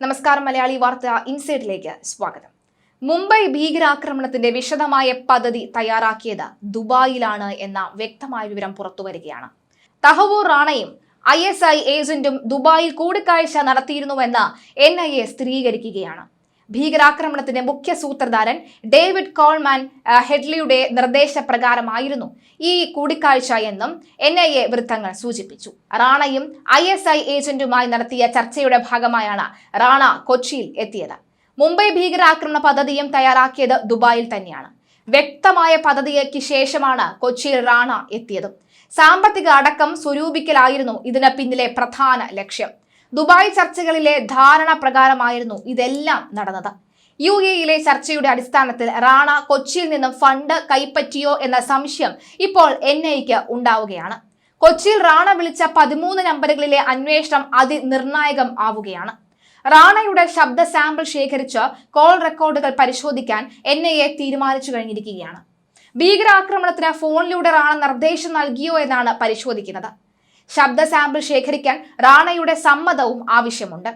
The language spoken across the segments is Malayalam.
നമസ്കാരം മലയാളി വാർത്ത ഇൻസൈഡിലേക്ക് സ്വാഗതം. മുംബൈ ഭീകരാക്രമണത്തിന്റെ വിശദമായ പദ്ധതി തയ്യാറാക്കിയത് ദുബായിലാണ് എന്ന വ്യക്തമായ വിവരം പുറത്തു വരികയാണ് തഹവൂർ റാണയും ഐ എസ് ഐ ഏജന്റും ദുബായിൽ കൂടിക്കാഴ്ച നടത്തിയിരുന്നുവെന്ന് എൻ ഐ എ സ്ഥിരീകരിക്കുകയാണ്. ഭീകരാക്രമണത്തിന്റെ മുഖ്യ സൂത്രധാരൻ ഡേവിഡ് കോൾമാൻ ഹെഡ്ലിയുടെ നിർദ്ദേശപ്രകാരമായിരുന്നു ഈ കൂടിക്കാഴ്ച എന്നും എൻ ഐ എ വൃത്തങ്ങൾ സൂചിപ്പിച്ചു. റാണയും ഐ എസ് ഐ ഏജന്റുമായി നടത്തിയ ചർച്ചയുടെ ഭാഗമായാണ് റാണ കൊച്ചിയിൽ എത്തിയത്. മുംബൈ ഭീകരാക്രമണ പദ്ധതിയും തയ്യാറാക്കിയത് ദുബായിൽ തന്നെയാണ്. വ്യക്തമായ പദ്ധതിക്ക് ശേഷമാണ് കൊച്ചിയിൽ റാണ എത്തിയത്. സാമ്പത്തിക അടക്കം സ്വരൂപിക്കലായിരുന്നു ഇതിന് പിന്നിലെ പ്രധാന ലക്ഷ്യം. ദുബായ് ചർച്ചകളിലെ ധാരണ പ്രകാരമായിരുന്നു ഇതെല്ലാം നടന്നത്. യു എയിലെ ചർച്ചയുടെ അടിസ്ഥാനത്തിൽ റാണ കൊച്ചിയിൽ നിന്നും ഫണ്ട് കൈപ്പറ്റിയോ എന്ന സംശയം ഇപ്പോൾ എൻ ഐക്ക് ഉണ്ടാവുകയാണ്. കൊച്ചിയിൽ റാണ വിളിച്ച പതിമൂന്ന് നമ്പറുകളിലെ അന്വേഷണം അതിനിർണായകം ആവുകയാണ്. റാണയുടെ ശബ്ദ സാമ്പിൾ ശേഖരിച്ച് കോൾ റെക്കോർഡുകൾ പരിശോധിക്കാൻ എൻ ഐ എ തീരുമാനിച്ചു കഴിഞ്ഞിരിക്കുകയാണ്. ഭീകരാക്രമണത്തിന് ഫോണിലൂടെ റാണ നിർദ്ദേശം നൽകിയോ എന്നാണ് പരിശോധിക്കുന്നത്. ശബ്ദ സാമ്പിൾ ശേഖരിക്കാൻ റാണയുടെ സമ്മതവും ആവശ്യമുണ്ട്.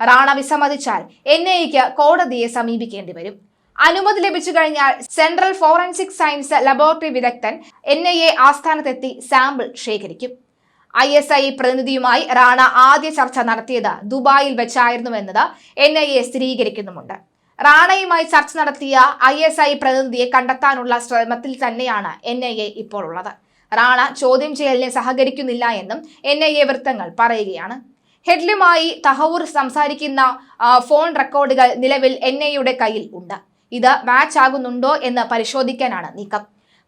റാണ വിസമ്മതിച്ചാൽ എൻ ഐക്ക് കോടതിയെ സമീപിക്കേണ്ടി വരും. അനുമതി ലഭിച്ചു കഴിഞ്ഞാൽ സെൻട്രൽ ഫോറൻസിക് സയൻസ് ലബോറട്ടറി വിദഗ്ധൻ എൻ ഐ എ ആസ്ഥാനത്തെത്തി സാമ്പിൾ ശേഖരിക്കും. ഐ എസ് ഐ പ്രതിനിധിയുമായി റാണ ആദ്യ ചർച്ച നടത്തിയത് ദുബായിൽ വെച്ചായിരുന്നുവെന്നത് എൻ ഐ എ സ്ഥിരീകരിക്കുന്നുമുണ്ട്. റാണയുമായി ചർച്ച നടത്തിയ ഐ എസ് ഐ പ്രതിനിധിയെ കണ്ടെത്താനുള്ള ശ്രമത്തിൽ തന്നെയാണ് എൻ ഐ എ ഇപ്പോൾ ഉള്ളത്. റാണ ചോദ്യം ചെയ്യലിനെ സഹകരിക്കുന്നില്ല എന്നും എൻ ഐ എ വൃത്തങ്ങൾ പറയുകയാണ്. ഹെഡ്ലുമായി തഹവൂർ സംസാരിക്കുന്ന ഫോൺ റെക്കോർഡുകൾ നിലവിൽ എൻ ഐയുടെ കയ്യിൽ ഉണ്ട്. ഇത് മാച്ച് ആകുന്നുണ്ടോ എന്ന് പരിശോധിക്കാനാണ് നീക്കം.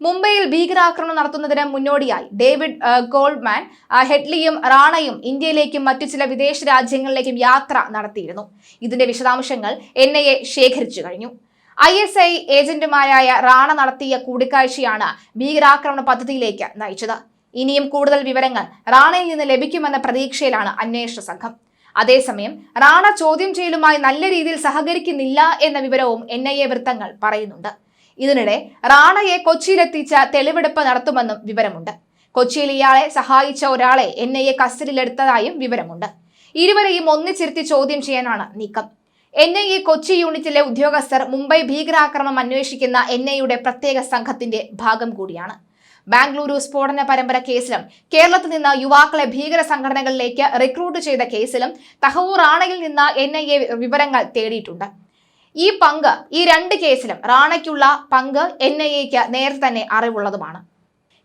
മുംബൈയിൽ ഭീകരാക്രമണം നടത്തുന്നതിന് മുന്നോടിയായി ഡേവിഡ് ഗോൾഡ്മാൻ ഹെഡ്ലിയും റാണയും ഇന്ത്യയിലേക്കും മറ്റു ചില വിദേശ രാജ്യങ്ങളിലേക്കും യാത്ര നടത്തിയിരുന്നു. ഇതിന്റെ വിശദാംശങ്ങൾ എൻ ശേഖരിച്ചു കഴിഞ്ഞു. ഐ എസ് ഐ ഏജന്റുമാരായ റാണ നടത്തിയ കൂടിക്കാഴ്ചയാണ് ഭീകരാക്രമണ പദ്ധതിയിലേക്ക് നയിച്ചത്. ഇനിയും കൂടുതൽ വിവരങ്ങൾ റാണയിൽ നിന്ന് ലഭിക്കുമെന്ന പ്രതീക്ഷയിലാണ് അന്വേഷണ സംഘം. അതേസമയം റാണ ചോദ്യം ചെയ്യലുമായി നല്ല രീതിയിൽ സഹകരിക്കുന്നില്ല എന്ന വിവരവും എൻ ഐ എ വൃത്തങ്ങൾ പറയുന്നുണ്ട്. ഇതിനിടെ റാണയെ കൊച്ചിയിലെത്തിച്ച തെളിവെടുപ്പ് നടത്തുമെന്നും വിവരമുണ്ട്. കൊച്ചിയിൽ ഇയാളെ സഹായിച്ച ഒരാളെ എൻ ഐ എ കസ്റ്റഡിയിലെടുത്തതായും വിവരമുണ്ട്. ഇരുവരെയും ഒന്നിച്ചിരുത്തി ചോദ്യം ചെയ്യാനാണ് നീക്കം. എൻ ഐ എ കൊച്ചി യൂണിറ്റിലെ ഉദ്യോഗസ്ഥർ മുംബൈ ഭീകരാക്രമം അന്വേഷിക്കുന്ന എൻ ഐയുടെ പ്രത്യേക സംഘത്തിന്റെ ഭാഗം കൂടിയാണ്. ബാംഗ്ലൂരു സ്ഫോടന പരമ്പര കേസിലും കേരളത്തിൽ നിന്ന് യുവാക്കളെ ഭീകര സംഘടനകളിലേക്ക് റിക്രൂട്ട് ചെയ്ത കേസിലും തഹവൂർ റാണയിൽ നിന്ന് എൻ ഐ എ വിവരങ്ങൾ തേടിയിട്ടുണ്ട്. ഈ പങ്ക് ഈ രണ്ട് കേസിലും റാണയ്ക്കുള്ള പങ്ക് എൻ ഐ എക്ക് നേരത്തെ തന്നെ അറിവുള്ളതുമാണ്.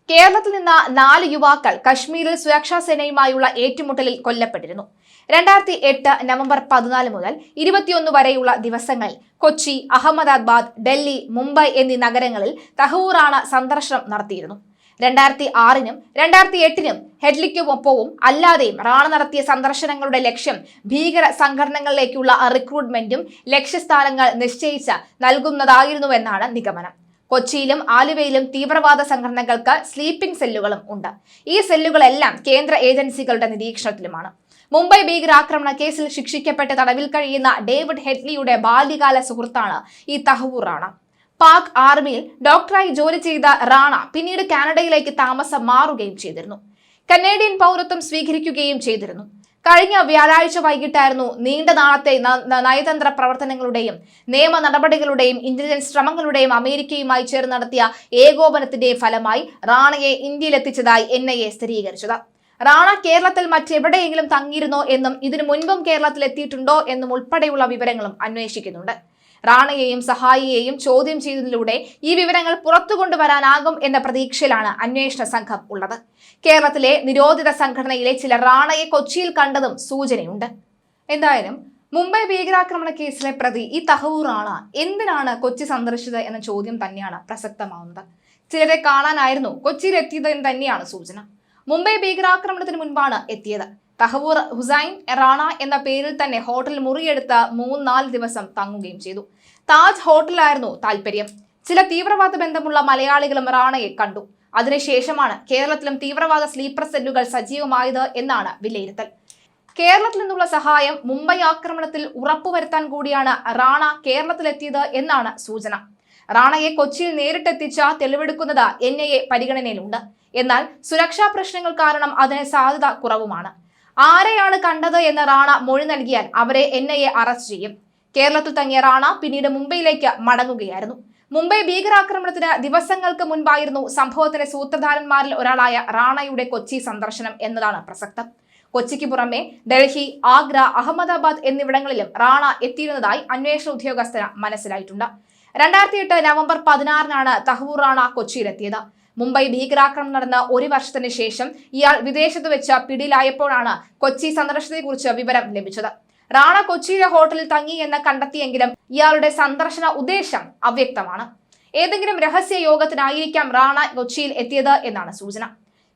കേരളത്തിൽ നിന്ന് നാല് യുവാക്കൾ കശ്മീരിൽ സുരക്ഷാ സേനയുമായുള്ള ഏറ്റുമുട്ടലിൽ കൊല്ലപ്പെട്ടിരുന്നു. രണ്ടായിരത്തി എട്ട് നവംബർ പതിനാല് മുതൽ ഇരുപത്തിയൊന്ന് വരെയുള്ള ദിവസങ്ങളിൽ കൊച്ചി അഹമ്മദാബാദ് ഡൽഹി മുംബൈ എന്നീ നഗരങ്ങളിൽ തഹൂറാണ് സന്ദർശനം നടത്തിയിരുന്നു. രണ്ടായിരത്തി ആറിനും രണ്ടായിരത്തി എട്ടിനും ഹെഡ്ലിക്കുമൊപ്പവും അല്ലാതെയും റാണ നടത്തിയ സന്ദർശനങ്ങളുടെ ലക്ഷ്യം ഭീകര സംഘടനകളിലേക്കുള്ള റിക്രൂട്ട്മെന്റും ലക്ഷ്യസ്ഥാനങ്ങൾ നിശ്ചയിച്ച് നൽകുന്നതായിരുന്നുവെന്നാണ് നിഗമനം. കൊച്ചിയിലും ആലുവയിലും തീവ്രവാദ സംഘടനകൾക്ക് സ്ലീപ്പിംഗ് സെല്ലുകളും ഉണ്ട്. ഈ സെല്ലുകളെല്ലാം കേന്ദ്ര ഏജൻസികളുടെ നിരീക്ഷണത്തിലുമാണ്. മുംബൈ ഭീകരാക്രമണ കേസിൽ ശിക്ഷിക്കപ്പെട്ട് തടവിൽ കഴിയുന്ന ഡേവിഡ് ഹെഡ്ലിയുടെ ബാല്യകാല സുഹൃത്താണ് ഈ തഹവൂർ റാണ. പാക് ആർമിയിൽ ഡോക്ടറായി ജോലി ചെയ്ത റാണ പിന്നീട് കാനഡയിലേക്ക് താമസം മാറുകയും ചെയ്തിരുന്നു. കനേഡിയൻ പൗരത്വം സ്വീകരിക്കുകയും ചെയ്തിരുന്നു. കഴിഞ്ഞ വ്യാഴാഴ്ച വൈകിട്ടായിരുന്നു നീണ്ട നാളത്തെ നയതന്ത്ര പ്രവർത്തനങ്ങളുടെയും നിയമ നടപടികളുടെയും ഇന്റലിജൻസ് ശ്രമങ്ങളുടെയും അമേരിക്കയുമായി ചേർന്ന് നടത്തിയ ഏകോപനത്തിന്റെയും ഫലമായി റാണയെ ഇന്ത്യയിലെത്തിച്ചതായി എൻ ഐ എ സ്ഥിരീകരിച്ചത്. റാണ കേരളത്തിൽ മറ്റെവിടെയെങ്കിലും തങ്ങിയിരുന്നോ എന്നും ഇതിനു മുൻപും കേരളത്തിൽ എത്തിയിട്ടുണ്ടോ എന്നും ഉൾപ്പെടെയുള്ള വിവരങ്ങളും അന്വേഷിക്കുന്നുണ്ട്. റാണയെയും സഹായിയെയും ചോദ്യം ചെയ്തതിലൂടെ ഈ വിവരങ്ങൾ പുറത്തു കൊണ്ടുവരാനാകും എന്ന പ്രതീക്ഷയിലാണ് അന്വേഷണ സംഘം ഉള്ളത്. കേരളത്തിലെ നിരോധിത സംഘടനയിലെ ചില റാണയെ കൊച്ചിയിൽ കണ്ടതും സൂചനയുണ്ട്. എന്തായാലും മുംബൈ ഭീകരാക്രമണ കേസിലെ പ്രതി ഈ തഹവൂർ റാണ എന്തിനാണ് കൊച്ചി സന്ദർശിച്ചത് എന്ന ചോദ്യം തന്നെയാണ് പ്രസക്തമാവുന്നത്. ചിലരെ കാണാനായിരുന്നു കൊച്ചിയിൽ എത്തിയത് എന്ന് തന്നെയാണ് സൂചന. മുംബൈ ഭീകരാക്രമണത്തിന് മുൻപാണ് എത്തിയത്. തഹവൂർ ഹുസൈൻ റാണ എന്ന പേരിൽ തന്നെ ഹോട്ടൽ മുറിയെടുത്ത് മൂന്നാൽ ദിവസം തങ്ങുകയും ചെയ്തു. താജ് ഹോട്ടലായിരുന്നു താല്പര്യം ചില തീവ്രവാദ ബന്ധമുള്ള മലയാളികളും റാണയെ കണ്ടു. അതിനുശേഷമാണ് കേരളത്തിലും തീവ്രവാദ സ്ലീപ്പർ സെല്ലുകൾ സജീവമായത് എന്നാണ് വിലയിരുത്തൽ. കേരളത്തിൽ നിന്നുള്ള സഹായം മുംബൈ ആക്രമണത്തിൽ ഉറപ്പുവരുത്താൻ കൂടിയാണ് റാണ കേരളത്തിലെത്തിയത് എന്നാണ് സൂചന. റാണയെ കൊച്ചിയിൽ നേരിട്ടെത്തിച്ച തെളിവെടുക്കുന്നത് എൻ ഐ എ പരിഗണനയിലുണ്ട്. എന്നാൽ സുരക്ഷാ പ്രശ്നങ്ങൾ കാരണം അതിന് സാധ്യത കുറവുമാണ്. ആരെയാണ് കണ്ടത് എന്ന് റാണ മൊഴി നൽകിയാൽ അവരെ എൻ ഐ എ അറസ്റ്റ് ചെയ്യും. കേരളത്തിൽ തങ്ങിയ റാണ പിന്നീട് മുംബൈയിലേക്ക് മടങ്ങുകയായിരുന്നു. മുംബൈ ഭീകരാക്രമണത്തിന് ദിവസങ്ങൾക്ക് മുൻപായിരുന്നു സംഭവത്തിന്റെ സൂത്രധാരന്മാരിൽ ഒരാളായ റാണയുടെ കൊച്ചി സന്ദർശനം എന്നതാണ് പ്രസക്തം. കൊച്ചിക്ക് പുറമെ ഡൽഹി ആഗ്ര അഹമ്മദാബാദ് എന്നിവിടങ്ങളിലും റാണ എത്തിയിരുന്നതായി അന്വേഷണ ഉദ്യോഗസ്ഥന് മനസ്സിലായിട്ടുണ്ട്. രണ്ടായിരത്തി എട്ട് നവംബർ പതിനാറിനാണ് തഹവൂർ റാണ കൊച്ചിയിലെത്തിയത്. മുംബൈ ഭീകരാക്രമണം നടന്ന ഒരു വർഷത്തിന് ശേഷം ഇയാൾ വിദേശത്ത് വെച്ച് പിടിയിലായപ്പോഴാണ് കൊച്ചി സന്ദർശനത്തെക്കുറിച്ച് വിവരം ലഭിച്ചത്. റാണ കൊച്ചിയിലെ ഹോട്ടലിൽ തങ്ങി എന്ന് കണ്ടെത്തിയെങ്കിലും ഇയാളുടെ സന്ദർശന ഉദ്ദേശം അവ്യക്തമാണ്. ഏതെങ്കിലും രഹസ്യ യോഗത്തിനായിരിക്കാം റാണ കൊച്ചിയിൽ എത്തിയത് എന്നാണ് സൂചന.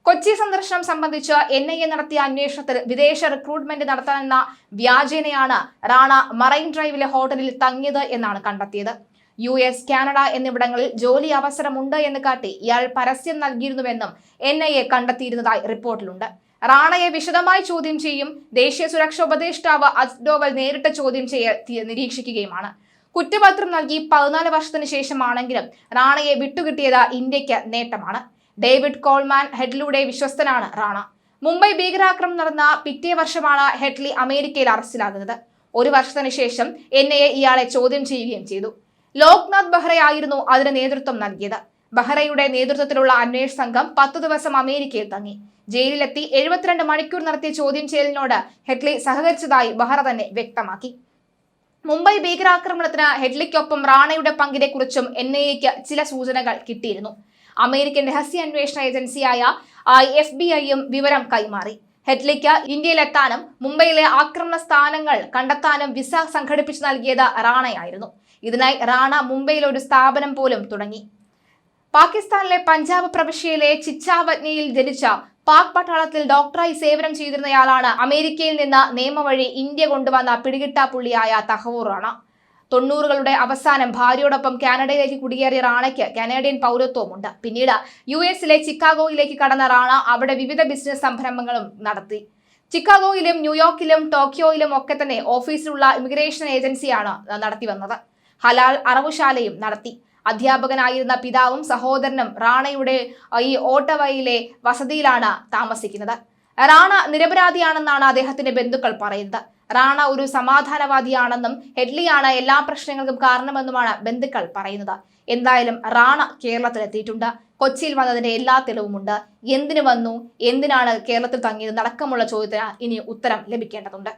കൊച്ചി സന്ദർശനം സംബന്ധിച്ച് എൻ ഐ എ നടത്തിയ അന്വേഷണത്തിൽ വിദേശ റിക്രൂട്ട്മെന്റ് നടത്താനെന്ന വ്യാജേനയാണ് റാണ മറൈൻ ഡ്രൈവിലെ ഹോട്ടലിൽ തങ്ങിയത് എന്നാണ് കണ്ടെത്തിയത്. യു എസ് കാനഡ എന്നിവിടങ്ങളിൽ ജോലി അവസരമുണ്ട് എന്ന് കാട്ടി ഇയാൾ പരസ്യം നൽകിയിരുന്നുവെന്നും എൻ ഐ എ കണ്ടെത്തിയിരുന്നതായി റിപ്പോർട്ടിലുണ്ട്. റാണയെ വിശദമായി ചോദ്യം ചെയ്യും. ദേശീയ സുരക്ഷാ ഉപദേഷ്ടാവ് അസ്ഡോവൽ ഡോവൽ നേരിട്ട് ചോദ്യം ചെയ്യൽ തി- നിരീക്ഷിക്കുകയുമാണ്. കുറ്റപത്രം നൽകി പതിനാല് വർഷത്തിന് ശേഷമാണെങ്കിലും റാണയെ വിട്ടുകിട്ടിയത് ഇന്ത്യയ്ക്ക് നേട്ടമാണ്. ഡേവിഡ് കോൾമാൻ ഹെഡ്ലിയുടെ വിശ്വസ്തനാണ് റാണ. മുംബൈ ഭീകരാക്രമം നടന്ന പിറ്റേ വർഷമാണ് ഹെഡ്ലി അമേരിക്കയിൽ അറസ്റ്റിലാകുന്നത്. ഒരു വർഷത്തിന് ശേഷം എൻ ഇയാളെ ചോദ്യം ചെയ്യുകയും ചെയ്തു. ലോക്നാഥ് ബെഹ്റയായിരുന്നു അതിന് നേതൃത്വം നൽകിയത്. ബെഹ്റയുടെ നേതൃത്വത്തിലുള്ള അന്വേഷണ സംഘം പത്തു ദിവസം അമേരിക്കയിൽ തങ്ങി. ജയിലിലെത്തി എഴുപത്തിരണ്ട് മണിക്കൂർ നടത്തിയ ചോദ്യം ചെയ്യലിനോട് ഹെഡ്ലി സഹകരിച്ചതായി ബെഹ്റ തന്നെ വ്യക്തമാക്കി. മുംബൈ ഭീകരാക്രമണത്തിന് ഹെഡ്ലിക്കൊപ്പം റാണയുടെ പങ്കിനെ കുറിച്ചും എൻ ഐ എക്ക് ചില സൂചനകൾ കിട്ടിയിരുന്നു. അമേരിക്കൻ രഹസ്യാന്വേഷണ ഏജൻസിയായ എഫ് ബി ഐയും വിവരം കൈമാറി. ഹെഡ്ലിക്ക് ഇന്ത്യയിലെത്താനും മുംബൈയിലെ ആക്രമണ സ്ഥാനങ്ങൾ കണ്ടെത്താനും വിസ സംഘടിപ്പിച്ചു നൽകിയത് റാണയായിരുന്നു. ഇതിനായി റാണ മുംബൈയിൽ ഒരു സ്ഥാപനം പോലും തുടങ്ങി. പാകിസ്ഥാനിലെ പഞ്ചാബ് പ്രവിശ്യയിലെ ചിച്ചാവജ്ഞയിൽ ജനിച്ച പാക് പട്ടാളത്തിൽ ഡോക്ടറായി സേവനം ചെയ്തിരുന്നയാളാണ് അമേരിക്കയിൽ നിന്ന് നിയമവഴി ഇന്ത്യ കൊണ്ടുവന്ന പിടികിട്ടാപ്പുള്ളിയായ തഹവൂർ റാണ. തൊണ്ണൂറുകളുടെ അവസാനം ഭാര്യയോടൊപ്പം കാനഡയിലേക്ക് കുടിയേറിയ റാണയ്ക്ക് കാനഡിയൻ പൗരത്വമുണ്ട്. പിന്നീട് യു എസിലെ ചിക്കാഗോയിലേക്ക് കടന്ന റാണ അവിടെ വിവിധ ബിസിനസ് സംരംഭങ്ങളും നടത്തി. ചിക്കാഗോയിലും ന്യൂയോർക്കിലും ടോക്കിയോയിലും ഒക്കെ തന്നെ ഓഫീസിലുള്ള ഇമിഗ്രേഷൻ ഏജൻസിയാണ് നടത്തി വന്നത് ഹലാൽ അറവുശാലയും നടത്തി. അധ്യാപകനായിരുന്ന പിതാവും സഹോദരനും റാണയുടെ ഈ ഓട്ടവയിലെ വസതിയിലാണ് താമസിക്കുന്നത്. റാണ നിരപരാധിയാണെന്നാണ് അദ്ദേഹത്തിന്റെ ബന്ധുക്കൾ പറയുന്നത്. റാണ ഒരു സമാധാനവാദിയാണെന്നും ഹെഡ്ലിയാണ് എല്ലാ പ്രശ്നങ്ങൾക്കും കാരണമെന്നുമാണ് ബന്ധുക്കൾ പറയുന്നത്. എന്തായാലും റാണ കേരളത്തിലെത്തിയിട്ടുണ്ട്. കൊച്ചിയിൽ വന്നതിന്റെ എല്ലാ തെളിവുമുണ്ട്. എന്തിനു വന്നു? എന്തിനാണ് കേരളത്തിൽ തങ്ങിയത് നടക്കമുള്ള ചോദ്യത്തിന് ഇനി ഉത്തരം ലഭിക്കേണ്ടതുണ്ട്.